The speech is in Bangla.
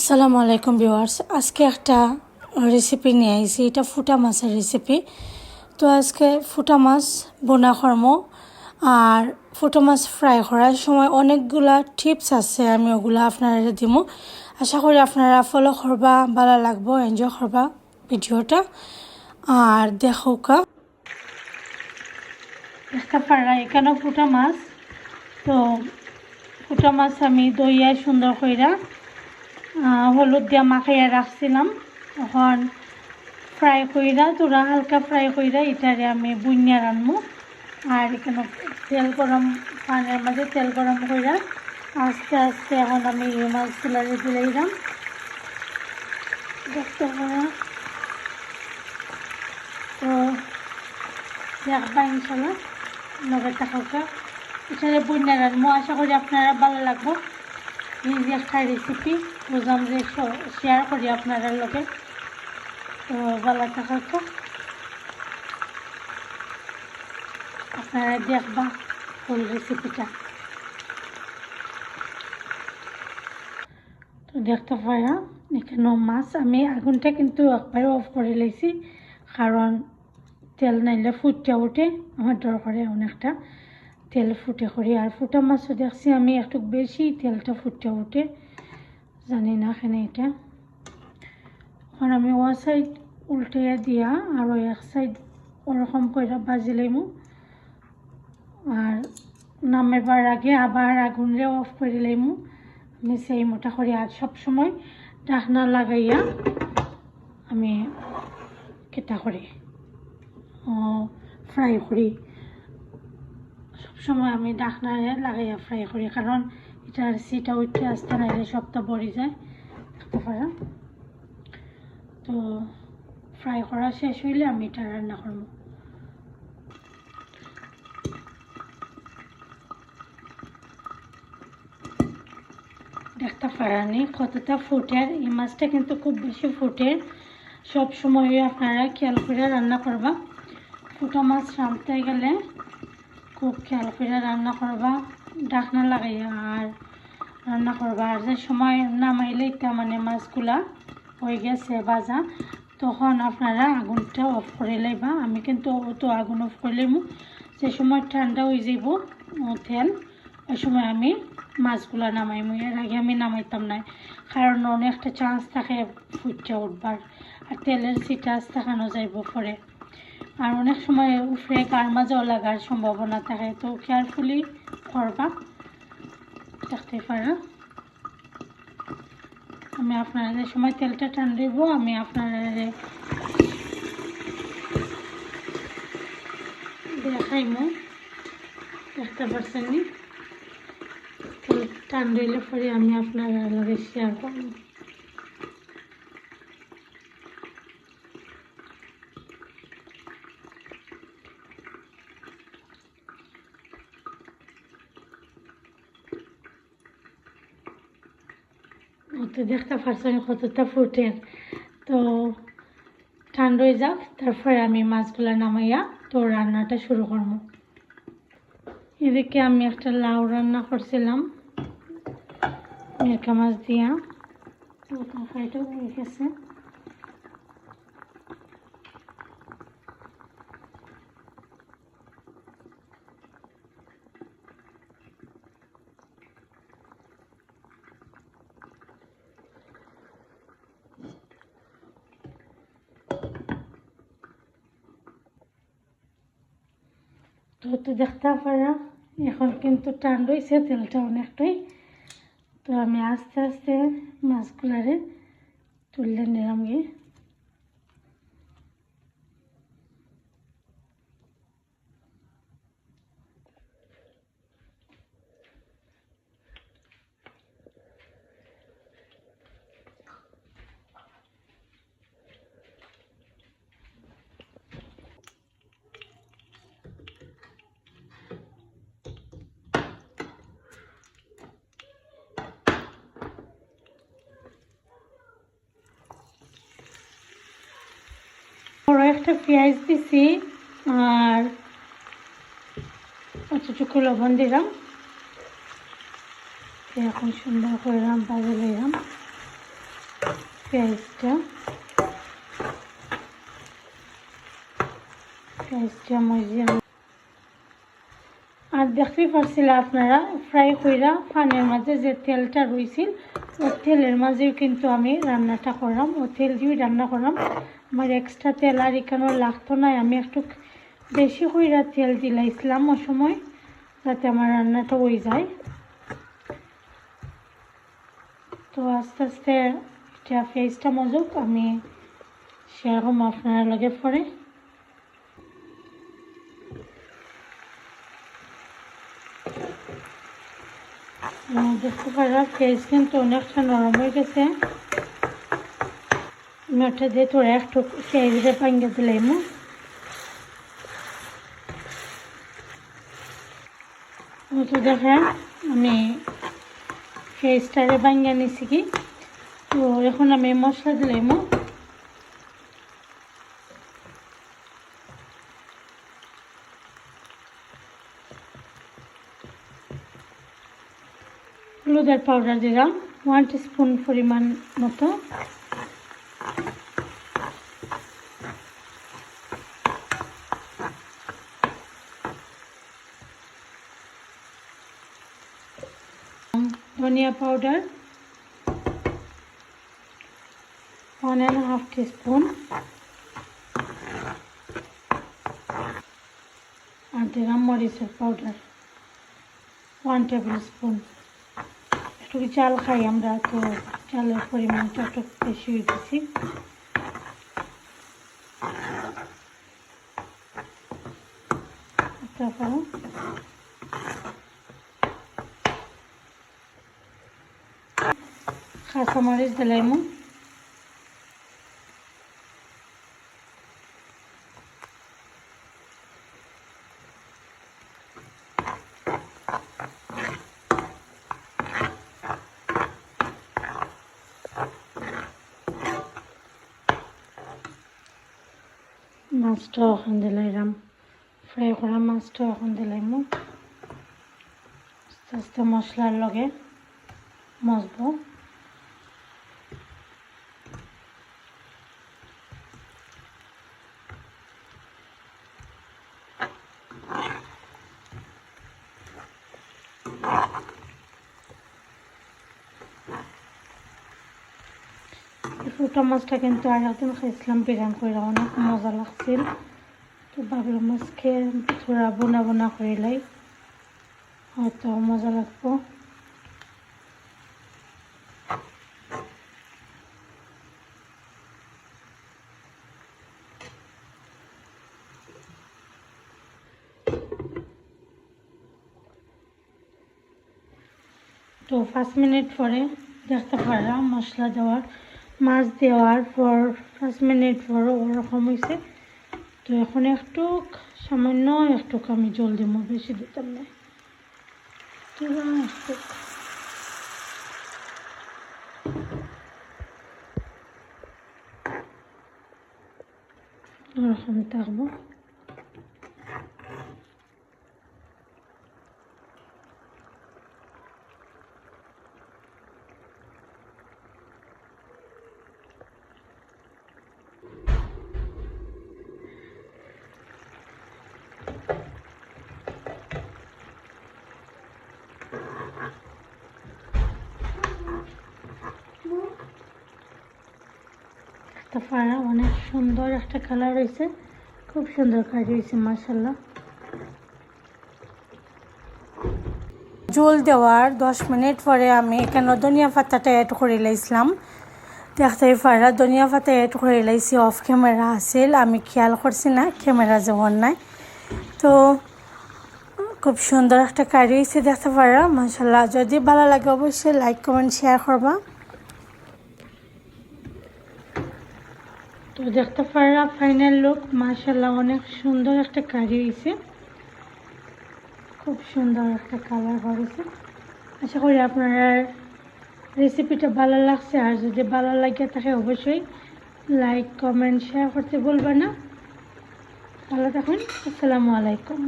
আসসালামু আলাইকুম ভিউয়ার্স। আজকে একটা রেসিপি নিয়ে আইছি। এটা ফুটা মাছের রেসিপি তো আজকে ফুটা মাছ, বোনা কর্ম আর ফুটা মাছ ফ্রাই করার সময় অনেকগুলা টিপস আছে, আমি ওগুলা আপনারা দিব আশা করি আপনারা ফলো করবা, ভালো লাগবো এনজয় করবা ভিডিওটা। আর দেখোকা দেখতে পারা এখানে ফুটা মাছ। তো ফুটা মাছ আমি দইয়ায় সুন্দর কইরা হলুদ দিয়া মাখাইয়া রাখছিলাম। এখন ফ্রাই কইরা, তোরা হালকা ফ্রাই কইরা এটারে আমি বুনিয়া রানবো আর এখানে তেল গরম, পানের মাঝে তেল গরম কইরা আস্তে আস্তে এখন আমি মাছগুলারে দিলে দিলাম দেখতে পারা। তো দেখবা ইনশাল্লাহ নবে থাকা এটারে বুনিয়া রানবো আশা করি আপনারা ভালো লাগবো। ইজি একটা রেসিপি বুঝলাম যে শেয়ার করি আপনারা লোকে তো ভালো থাকা তো। আপনারা দেখবা ফুল রেসিপিটা তো দেখতে পারা এখানে মাছ আমি আগুনটা কিন্তু একবারে অফ করে লেছি কারণ তেল নাইলে ফুটটা উঠে আমার দরকারে অনেকটা। তেল ফুটে করি আর ফুটা মাছও দেখছি আমি একটু বেশি তেলটা ফুটে উঠে। জানি না এখানে এটা। এখন আমি ওয়া সাইড উল্টে দিয়া আর এক সাইড ওরকম করে বাজি লইমু। আর নামেবার আগে আবার আগুনরে অফ করে লইমু। আমি সেই মোটা করি আর সবসময় ডাকনা লাগাইয়া আমি কেটা করি ফ্রাই করি সবসময় আমি ডাকনারে লাগাইয়া ফ্রাই করি কারণ এটার সিটা উঠতে আসতে নাইলে সবটা বড়ি যায়। দেখতে পারা তো ফ্রাই করা শেষ হইলে আমি এটা রান্না করব দেখতে পারানি কতটা ফুটের এই মাছটা কিন্তু খুব বেশি ফুটের সব সময় আপনারা খেয়াল করে রান্না করবা। ফুটা মাছ রাঁধতে গেলে খুব খেয়াল করে রান্না করবা, ডাকনা লাগাইয়া আর রান্না করবা। আর যে সময় নামাইলে এটা মানে মাছগুলা হয়ে গেছে ভাজা, তখন আপনারা আগুনটা অফ করে লাইবা। আমি কিন্তু তো আগুন অফ করে লইব যে সময় ঠান্ডা হয়ে যাব তেল ওই সময় আমি মাছগুলা নামাইমু। এর আগে আমি নামাইতাম না কারণ অনেকটা চান্স থাকে ফুটটা উঠবার। আর তেলের সিটাস থাকানো যাইব পরে। আর অনেক সময় উফরে গার মাঝেও লাগার সম্ভাবনা থাকে, তো কেয়ারফুলি করবা। দেখতে পারা। আমি আপনারা সময় তেলটা টান দিব, আমি আপনারা দেখাইমু। দেখতে পারছেন তেল টান দিলে পরে আমি আপনারা লগে শেয়ার করব। তো দেখতে পারছেন কতটা ফুটের তো ঠান্ডা হয়ে যাক, তারপরে আমি মাছগুলো নামাইয়া তো রান্নাটা শুরু করব। এদিকে আমি একটা লাউ রান্না করছিলাম। মেরকা মাছ দিয়া। তো তরকারিটাও হয়ে গেছে। তো তো দেখতে পারা এখন কিন্তু টান রয়েছে, তেলটা অনেকটাই। তো আমি আস্তে আস্তে মাছগুলারে তুললে নিলাম গিয়ে। একটা পেঁয়াজ দিছি আর অতটুকু লবণ দিলাম। এখন সুন্দর করলাম বাজে লইলাম পেঁয়াজটা। পেঁয়াজটা মজিয়া আর দেখতেই পারছিলেন আপনারা ফ্রাই কইরা পানের মাঝে যে তেলটা রয়েছিল ও তেলের মাঝেও কিন্তু আমি রান্নাটা করলাম ও তেল দিয়ে রান্না করলাম আমার এক্সট্রা তেল আর এখানেও লাগতো না, আমি একটু বেশি কইরা তেল দিলাইছিলাম ও সময়, যাতে আমার রান্নাটা হয়ে যায়। তো আস্তে আস্তে এটা ফেসটা মজুক, আমি সেরকম আপনার লগে পরে দেখতে পারা ফেস কিন্তু অনেকটা নরম হয়ে গেছে। আমি ওটা দিয়ে তোরা একটু পেঁয়াজটা পাঙ্গে দিলাম তো দেখেন, আমি ফেসটারে বাঙ্গা নিছি কি? তো এখন আমি মশলা দিলাম হলুদের পাউডার দিলাম ওয়ান স্পুন পরিমাণ মতো। ধনিয়া powder one and half teaspoon আর দিলাম মরিচের পাউডার ওয়ান টেবিল স্পুন একটু চাল খাই আমরা তো চালের পরিমাণটা একটু বেশি হয়ে গেছি কাঁচামরিচ দিলাম মাছটা এখন দিলাম ফ্রাই করা মাছটা এখন দিলাম আস্তে আস্তে মশলার লগে মজবো ফুটা মাছটা কিন্তু আর একদিন খাইছিলাম বিরিয়ানি করে অনেক মজা লাগছিল তো ভাবলাম মাছকে থোড়া বোনা বোনা করিলাই হয়তো মজা লাগবো তো পাঁচ মিনিট পরে দেখতে পারলাম মশলা দেওয়ার মাছ দেওয়ার পর পাঁচ মিনিট পর ওরকম হয়েছে তো এখন একটু সামান্য একটু আমি জল দিব, বেশি দিতাম না। ওরকম থাকব। ফাড়া অনেক সুন্দর একটা কালার হয়েছে। খুব সুন্দর কাজ হয়েছে মার্শাল্লাহ জল দেওয়ার দশ মিনিট পরে আমি এখানে ধনিয়া পাতাটা অ্যাড করে লাইছিলাম। দেখতে পারা ধনিয়া পাতা অ্যাড করে লাইছি অফ ক্যামেরা আছিল, আমি খেয়াল করছি না ক্যামেরা যেমন নাই। তো খুব সুন্দর একটা কারি হয়েছে দেখতে পারা মাসাল্লাহ যদি ভালো লাগে অবশ্যই লাইক কমেন্ট শেয়ার করবা। তো দেখতে পারা ফাইনাল লুক মাসাল্লাহ অনেক সুন্দর একটা কারি হয়েছে খুব সুন্দর একটা কালার হয়েছে আশা করি আপনারা রেসিপিটা ভালো লাগছে, আর যদি ভালো লাগে তাকে অবশ্যই লাইক কমেন্ট শেয়ার করতে বলবেন না। ভালো থাকুন, আসসালামু আলাইকুম।